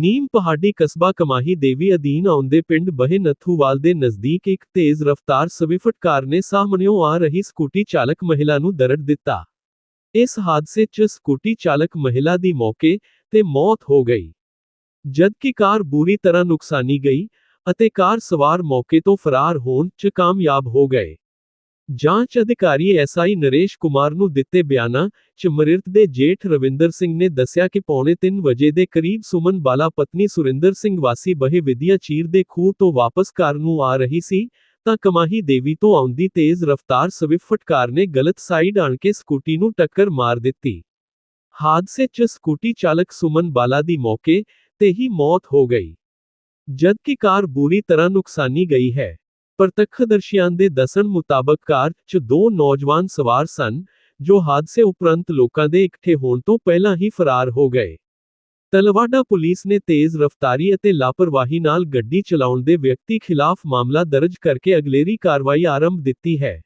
ਨੀਮ ਪਹਾੜੀ ਕਸਬਾ ਕਮਾਹੀ ਦੇਵੀ ਅਧੀਨ ਆਉਂਦੇ ਪਿੰਡ ਬਹੇ ਨੱਥੂਵਾਲ ਦੇ ਨਜ਼ਦੀਕ ਇੱਕ ਤੇਜ਼ ਰਫ਼ਤਾਰ ਸਵਿਫਟ ਕਾਰ ਨੇ ਸਾਹਮਣਿਓਂ ਆ ਰਹੀ ਸਕੂਟੀ ਚਾਲਕ ਮਹਿਲਾ ਨੂੰ ਦਰੜ ਦਿੱਤਾ। ਇਸ ਹਾਦਸੇ 'ਚ ਸਕੂਟੀ ਚਾਲਕ ਮਹਿਲਾ ਦੀ ਮੌਕੇ ਤੇ ਮੌਤ ਹੋ ਗਈ। ਜਦਕਿ ਕਾਰ ਬੁਰੀ ਤਰ੍ਹਾਂ ਨੁਕਸਾਨੀ ਗਈ ਅਤੇ ਕਾਰ ਸਵਾਰ ਮੌਕੇ ਤੋਂ ਫਰਾਰ ਹੋਣ 'ਚ ਕਾਮਯਾਬ ਹੋ ਗਏ। ਜਾਂਚ ਅਧਿਕਾਰੀ ਐਸਆਈ ਨਰੇਸ਼ ਕੁਮਾਰ ਨੂੰ ਦਿੱਤੇ ਬਿਆਨਾਂ 'ਚ ਮ੍ਰਿਤਕ ਦੇ ਜੇਠ ਰਵਿੰਦਰ ਸਿੰਘ ਨੇ ਦੱਸਿਆ ਕਿ ਪੌਣੇ 3 ਵਜੇ ਦੇ ਕਰੀਬ ਸੁਮਨ ਬਾਲਾ ਪਤਨੀ ਸੁਰਿੰਦਰ ਸਿੰਘ ਵਾਸੀ ਬਹੇ ਵਿਦਿਆ ਚੀਰ ਦੇ ਖੂਹ ਤੋਂ ਵਾਪਸ ਘਰ ਨੂੰ ਆ ਰਹੀ ਸੀ, ਤਾਂ ਕਮਾਹੀ ਦੇਵੀ ਤੋਂ ਆਉਂਦੀ ਤੇਜ਼ ਰਫ਼ਤਾਰ ਸਵਿਫਟ ਕਾਰ ਨੇ ਗਲਤ ਸਾਈਡ ਆਣ ਕੇ ਸਕੂਟੀ ਨੂੰ ਟੱਕਰ ਮਾਰ ਦਿੱਤੀ। ਹਾਦਸੇ 'ਚ ਸਕੂਟੀ ਚਾਲਕ ਸੁਮਨ ਬਾਲਾ ਦੀ ਮੌਕੇ ਤੇ ਹੀ ਮੌਤ ਹੋ ਗਈ। ਜਦਕਿ ਕਾਰ ਬੁਰੀ ਤਰ੍ਹਾਂ ਨੁਕਸਾਨੀ ਗਈ ਹੈ। ਪ੍ਰਤੱਖਦਰਸ਼ੀਆਂ ਦੇ ਦੱਸਣ ਮੁਤਾਬਕ ਕਾਰ 'ਚ ਦੋ ਨੌਜਵਾਨ ਸਵਾਰ ਸਨ, ਜੋ ਹਾਦਸੇ ਉਪਰੰਤ ਲੋਕਾਂ ਦੇ ਇਕੱਠੇ ਹੋਣ ਤੋਂ ਪਹਿਲਾਂ ਹੀ ਫਰਾਰ ਹੋ ਗਏ। ਤਲਵਾਡਾ ਪੁਲਿਸ ਨੇ ਤੇਜ਼ ਰਫ਼ਤਾਰੀ ਅਤੇ ਲਾਪਰਵਾਹੀ ਨਾਲ ਗੱਡੀ ਚਲਾਉਣ ਦੇ ਵਿਅਕਤੀ ਖਿਲਾਫ ਮਾਮਲਾ ਦਰਜ ਕਰਕੇ ਅਗਲੇਰੀ ਕਾਰਵਾਈ ਆਰੰਭ ਦਿੱਤੀ ਹੈ।